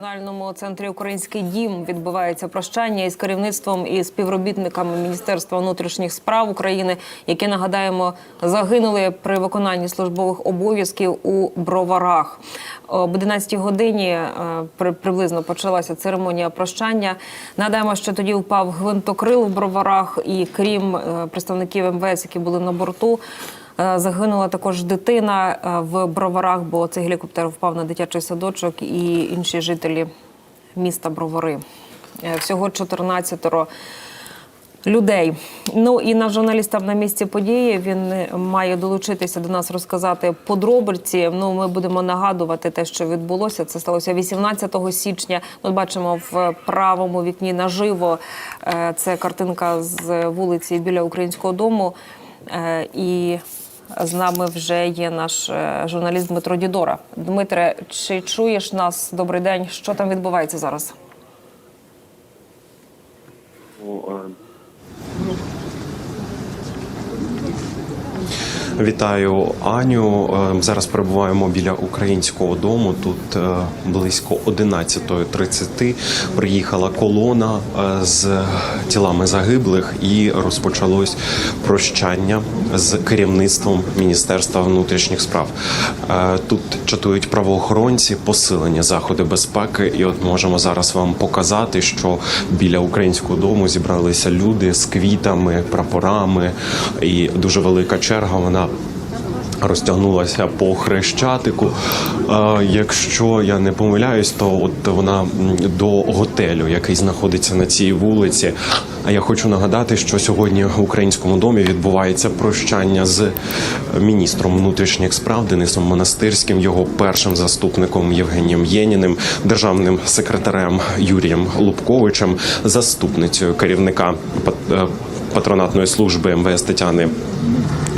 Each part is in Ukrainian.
В Національному центрі Український дім відбувається прощання із керівництвом і співробітниками Міністерства внутрішніх справ України, які нагадаємо загинули при виконанні службових обов'язків у броварах. Об 11 годині е, приблизно почалася церемонія прощання. Нагадаємо, що тоді впав гвинтокрил в броварах, і крім е, представників МВС, які були на борту. Е, Загинула також дитина е, в броварах, бо цей гелікоптер впав на дитячий садочок і інші жителі міста Бровари. Е, Всього 14 людей. Ну і наш журналіст на місці події. Він має долучитися до нас розказати подробиці. Ну, ми будемо нагадувати те, що відбулося. Це сталося 18 січня. Ми бачимо в правому вікні наживо. Це картинка з вулиці біля українського дому. І з нами вже є наш е, журналіст Дмитро Дідора. Дмитре, чи чуєш нас? Добрий день. Що там відбувається зараз? Вітаю Аню. Е, Зараз перебуваємо біля українського дому. Тут е, близько 11.30 приїхала колона е, з тілами загиблих і розпочалось прощання з керівництвом Міністерства внутрішніх справ. Е, Тут чатують правоохоронці, посилені заходи безпеки. І от можемо зараз вам показати, що біля українського дому зібралися люди з квітами, прапорами, і дуже велика черга. Вона розтягнулася по хрещатику. Якщо я не помиляюсь, то от вона до готелю, який знаходиться на цій вулиці. А я хочу нагадати, що сьогодні в українському домі відбувається прощання з міністром внутрішніх справ Денисом Монастирським, його першим заступником Євгенієм Єніним, державним секретарем Юрієм Лубковичем, заступницею керівника е, патронатної служби МВС Тетяни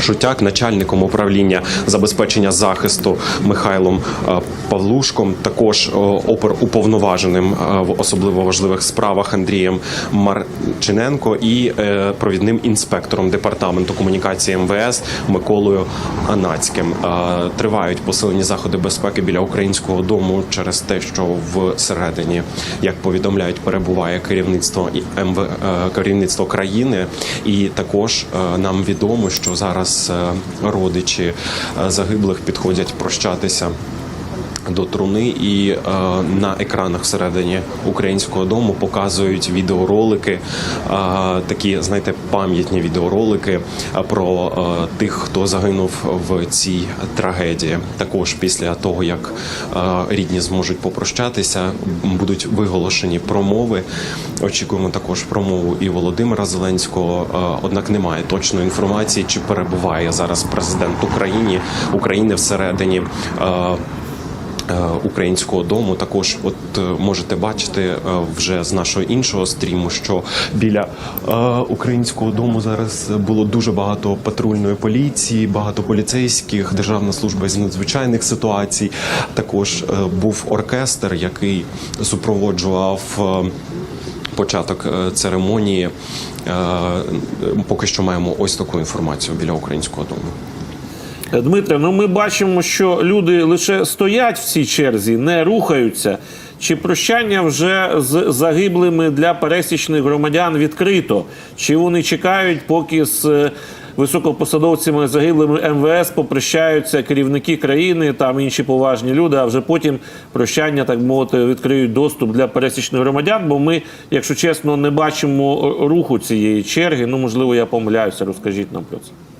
Шутяк, начальником управління забезпечення захисту Михайлом е, Павлушком, також е, оперуповноваженим е, в особливо важливих справах Андрієм Марчиненко і е, провідним інспектором департаменту комунікації МВС Миколою Анацьким. Тривають посилені заходи безпеки біля українського дому через те, що всередині, як повідомляють, перебуває керівництво МВ керівництво країни, і також нам відомо, що зараз родичі загиблих підходять прощатися. До труни і е, на екранах всередині українського дому показують відеоролики, е, такі знаєте, пам'ятні відеоролики е, про е, тих, хто загинув в цій трагедії. Також після того, як е, рідні зможуть попрощатися, будуть виголошені промови. Очікуємо також промову і Володимира Зеленського. Е, однак немає точної інформації, чи перебуває зараз президент України України всередині. Е, Українського дому також, от е, можете бачити е, вже з нашого іншого стріму, що біля е, українського дому зараз було дуже багато патрульної поліції, багато поліцейських, державна служба з надзвичайних ситуацій. Також е, був оркестр, який супроводжував. е, Початок е, церемонії Е, поки що маємо ось таку інформацію біля українського дому. Дмитре, ну ми бачимо, що люди лише стоять в цій черзі, не рухаються. Чи прощання вже з загиблими для пересічних громадян відкрито? Чи вони чекають, поки з е, високопосадовцями загиблими МВС попрощаються керівники країни, там інші поважні люди, а вже потім прощання, так мовити, відкриють доступ для пересічних громадян? Бо ми, якщо чесно, не бачимо руху цієї черги. Ну, можливо, я помиляюся. Розкажіть нам про це.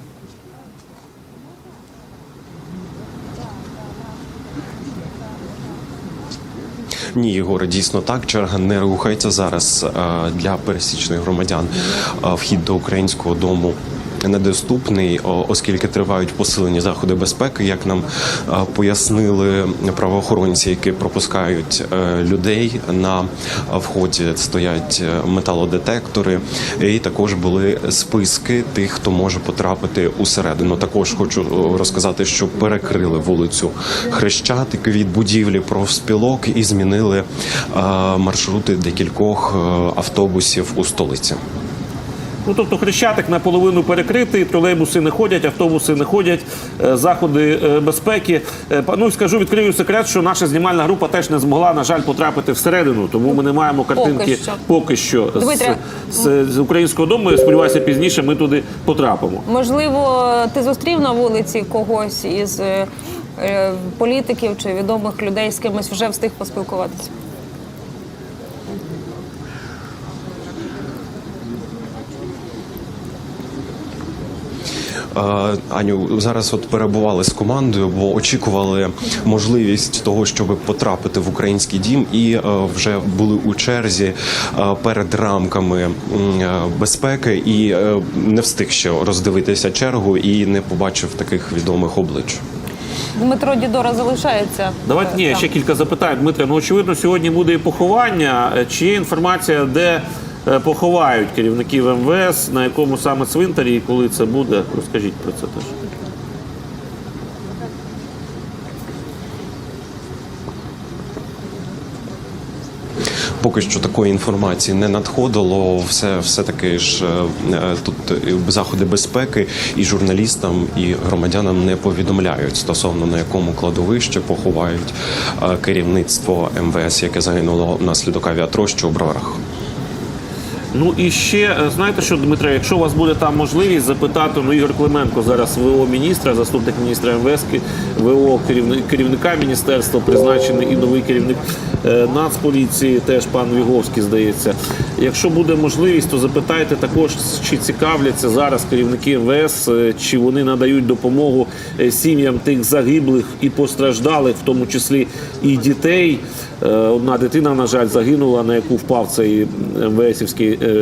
Ні, Єгоре, дійсно так. Черга не рухається зараз е, для пересічних громадян. Е, Вхід до українського дому. Недоступний, оскільки тривають посилені заходи безпеки, як нам пояснили правоохоронці, які пропускають е, людей на вході, стоять е, металодетектори, і також були списки тих, хто може потрапити усередину. Також хочу розказати, що перекрили вулицю Хрещатик від будівлі профспілок і змінили маршрути декількох е, автобусів у столиці. Ну тобто хрещатик наполовину перекритий, тролейбуси не ходять, автобуси не ходять, е, заходи е, безпеки. Е, Ну скажу, відкрию секрет, що наша знімальна група теж не змогла, на жаль, потрапити всередину, тому ми не маємо картинки що. поки що з, з, з українського дому. Я сподіваюся, пізніше ми туди потрапимо. Можливо, ти зустрів на вулиці когось із політиків чи відомих людей, з кимось вже встиг поспілкуватися? Аню, зараз от перебували з командою, бо очікували можливість того, щоб потрапити в український дім, і е, вже були у черзі е, перед рамками е, безпеки, і не встиг ще роздивитися чергу і не побачив таких відомих облич. Дмитро Дідора залишається. Давайте ні, ще кілька запитань. Дмитре, ну очевидно, сьогодні буде і поховання. Чи є інформація, де поховають керівників МВС, на якому саме цвинтарі і коли це буде? Розкажіть про це теж. Поки що такої інформації не надходило. Все, все таки ж е, е, тут е, заходи безпеки і журналістам, і громадянам не повідомляють стосовно на якому кладовищі поховають е, керівництво МВС, яке загинуло внаслідок авіатрощі у Броварах. Ну і ще е, знаєте що, Дмитре, якщо у вас буде там можливість запитати, ну Ігор Клименко зараз ВО міністра, заступник міністра МВС, ВО керівника міністерства, призначений і новий керівник Нацполіції, теж пан Віговський, здається. Якщо буде можливість, то запитайте також, чи цікавляться зараз керівники МВС, е, чи вони надають допомогу е, сім'ям тих загиблих і постраждалих, в тому числі і дітей. Е, Одна дитина, на жаль, загинула, на яку впав цей МВСівський е,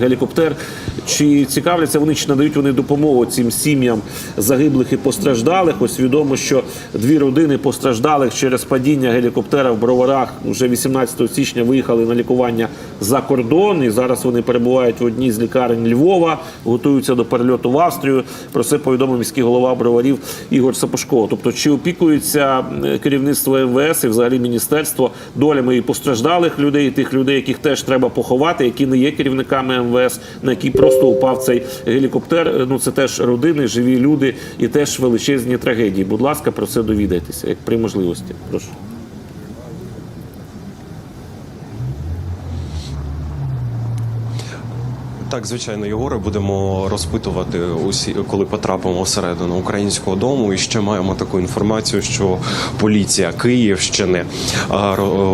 гелікоптер. Чи цікавляться вони, чи надають вони допомогу цим сім'ям загиблих і постраждалих? Ось відомо, що дві родини постраждалих через падіння гелікоптера в Броварах вже 18 січня виїхали на лікування за кордон, і зараз вони перебувають в одній з лікарень Львова, готуються до перельоту в Австрію. Про це повідомив міський голова Броварів Ігор Сапожко. Тобто, чи опікується е, керівництво МВС і взагалі міністерство долями і постраждалих людей, і тих людей, яких теж треба поховати, які не є керівниками МВС, на які просто упав цей гелікоптер. Е, Ну це теж родини, живі люди і теж величезні трагедії. Будь ласка, про це довідайтеся, як при можливості. Прошу. Так, звичайно, Єгоре, будемо розпитувати усі, коли потрапимо всередину українського дому. І ще маємо таку інформацію, що поліція Київщини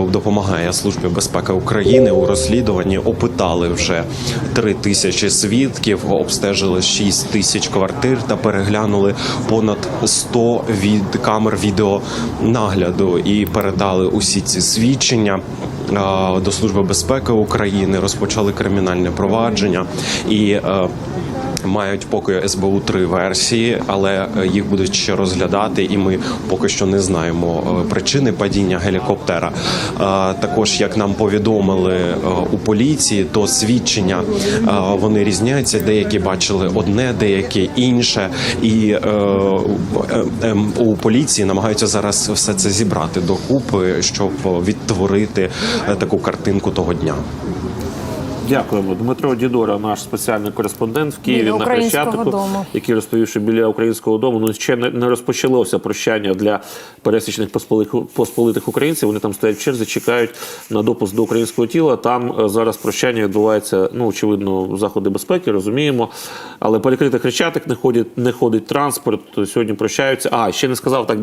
допомагає службі безпеки України у розслідуванні. Опитали вже три тисячі свідків, обстежили 6 тисяч квартир та переглянули понад 100 від камер відеонагляду і передали усі ці свідчення до Служби безпеки України, розпочали кримінальне провадження і. Мають поки СБУ три версії, але е, їх будуть ще розглядати, і ми поки що не знаємо е, причини падіння гелікоптера. Е, Також, як нам повідомили у поліції, то свідчення вони різняються. Деякі бачили одне, деякі інше. І у поліції намагаються зараз все це зібрати докупи, щоб відтворити таку картинку того дня. Дякуємо. Дмитро Дідора, наш спеціальний кореспондент в Києві на Хрещатику, дому. який розповів, що біля українського дому ну ще не, не розпочалося прощання для пересічних посполитих українців. Вони там стоять в черзі, чекають на допуск до українського тіла. Там е, зараз прощання відбувається, ну очевидно, заходи безпеки, розуміємо. Але перекритих хрещатик не ходить, не ходить транспорт. Сьогодні прощаються. А ще не сказав так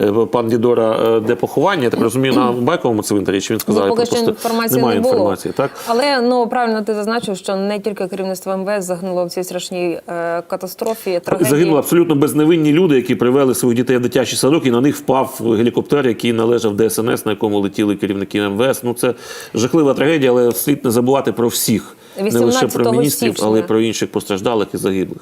е, пан Дідора, е, де поховання. Я так розумію, на байковому цвинтарі. Чи він сказав? Ну, поки що інформації немає не було. інформації, так? Але ну правильно ти зазначив, що не тільки керівництво МВС загинуло в цій страшній е, катастрофі, трагедії. Загинули абсолютно безневинні люди, які привели своїх дітей в дитячий садок, і на них впав гелікоптер, який належав ДСНС, на якому летіли керівники МВС. Ну це жахлива трагедія, але слід не забувати про всіх, не лише про міністрів, січня. але й про інших постраждалих і загиблих.